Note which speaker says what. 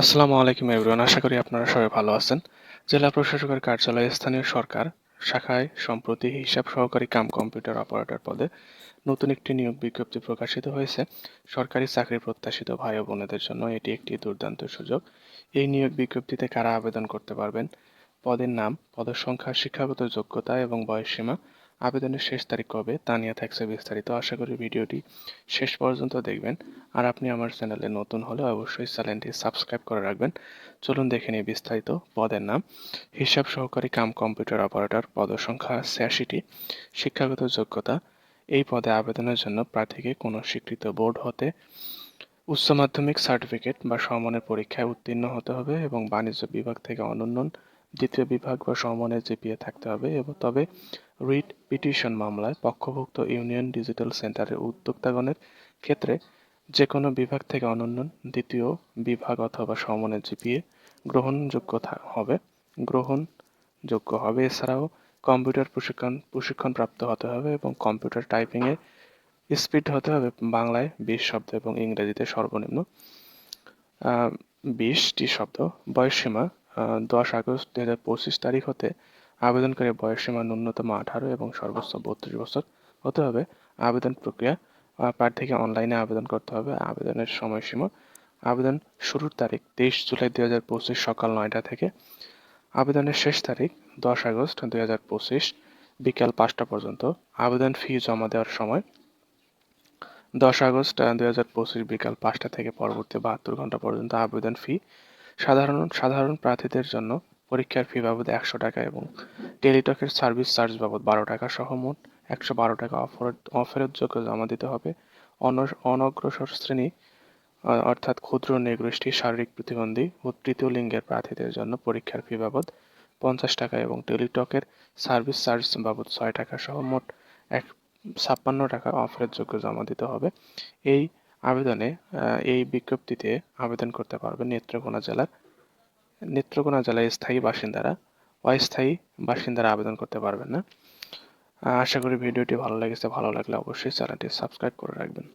Speaker 1: আসসালামু আলাইকুম এভরিওয়ান, আশা করি আপনারা সবাই ভালো আছেন। জেলা প্রশাসকের কার্যালয়ে স্থানীয় সরকার, শাখায় সম্প্রতি হিসাব সহকারী কাম কম্পিউটার অপারেটর পদে নতুন একটি নিয়োগ বিজ্ঞপ্তি প্রকাশিত হয়েছে। সরকারি চাকরি প্রত্যাশিত ভাই ও বোনেদের জন্য এটি একটি দুর্দান্ত সুযোগ। এই নিয়োগ বিজ্ঞপ্তিতে কারা আবেদন করতে পারবেন? পদের নাম, পদের সংখ্যা, শিক্ষাগত যোগ্যতা এবং বয়সসীমা আবেদনের শেষ তারিখ কবে, তা নিয়ে থাকছে বিস্তারিত। আশা করি ভিডিওটি শেষ পর্যন্ত দেখবেন। আর আপনি আমার চ্যানেলে নতুন হলে অবশ্যই চ্যানেলটি সাবস্ক্রাইব করে রাখবেন। চলুন দেখে নিই বিস্তারিত পদের নাম। হিসাব সহকারী কাম কম্পিউটার অপারেটর পদসংখ্যা ছিয়াশিটি। শিক্ষাগত যোগ্যতা। এই পদে আবেদনের জন্য প্রার্থীকে কোনো স্বীকৃত বোর্ড হতে উচ্চ মাধ্যমিক সার্টিফিকেট বা সমমানের পরীক্ষায় উত্তীর্ণ হতে হবে এবং বাণিজ্য বিভাগ থেকে অনন্য দ্বিতীয় বিভাগ বা সমমানের জিপিএ থাকতে হবে এবং তবে রিট পিটিশন মামলায় পক্ষভুক্ত ইউনিয়ন ডিজিটাল সেন্টারের উদ্যোক্তাগণের ক্ষেত্রে যে কোনো বিভাগ থেকে অনন্য দ্বিতীয় বিভাগ অথবা সমমানের জিপিএ গ্রহণযোগ্য হবে গ্রহণযোগ্য হবে। এছাড়াও কম্পিউটার প্রশিক্ষণ প্রশিক্ষণ প্রাপ্ত হতে হবে এবং কম্পিউটার টাইপিংয়ে স্পিড হতে হবে বাংলায় বিশ শব্দ এবং ইংরেজিতে সর্বনিম্ন বিশটি শব্দ। বয়সসীমা দশ আগস্ট দু হাজার পঁচিশ তারিখ হতে আবেদনকারী বয়সসীমা ন্যূনতম আঠারো এবং সর্বোচ্চ বত্রিশ বছর হতে হবে। আবেদন প্রক্রিয়া প্রার্থীকে অনলাইনে আবেদন করতে হবে। আবেদনের সময়সীমা, আবেদন শুরুর তারিখ তেইশ জুলাই দুই হাজার পঁচিশ সকাল নয়টা থেকে। আবেদনের শেষ তারিখ দশ আগস্ট দুই হাজার পঁচিশ বিকাল পাঁচটা পর্যন্ত। আবেদন ফি জমা দেওয়ার সময় দশ আগস্ট দুই হাজার পঁচিশ বিকাল পাঁচটা থেকে পরবর্তী বাহাত্তর ঘণ্টা পর্যন্ত আবেদন ফি সাধারণ সাধারণ প্রার্থীদের জন্য পরীক্ষার ফি বাবদ একশো টাকা এবং টেলিটকের সার্ভিস চার্জ বাবদ বারো টাকা সহ মোট একশো বারো টাকা অফেরতযোগ্য জমা দিতে হবে। অনগ্রসর শ্রেণি অর্থাৎ ক্ষুদ্র নৃগোষ্ঠী শারীরিক প্রতিবন্ধী ও তৃতীয় লিঙ্গের প্রার্থীদের জন্য পরীক্ষার ফি বাবদ পঞ্চাশ টাকা এবং টেলিটকের সার্ভিস চার্জ বাবদ ছয় টাকা সহ মোট এক, ছাপ্পান্ন টাকা যোগ্য জমা দিতে হবে। এই আবেদনে এই বিজ্ঞপ্তিতে আবেদন করতে পারবেন নেত্রকোনা জেলার, নেত্রকোনা জেলায় স্থায়ী বাসিন্দারা, অস্থায়ী বাসিন্দারা আবেদন করতে পারবেন না। আশা করি ভিডিওটি ভালো লেগেছে। ভালো লাগলে অবশ্যই চ্যানেলটি সাবস্ক্রাইব করে রাখবেন।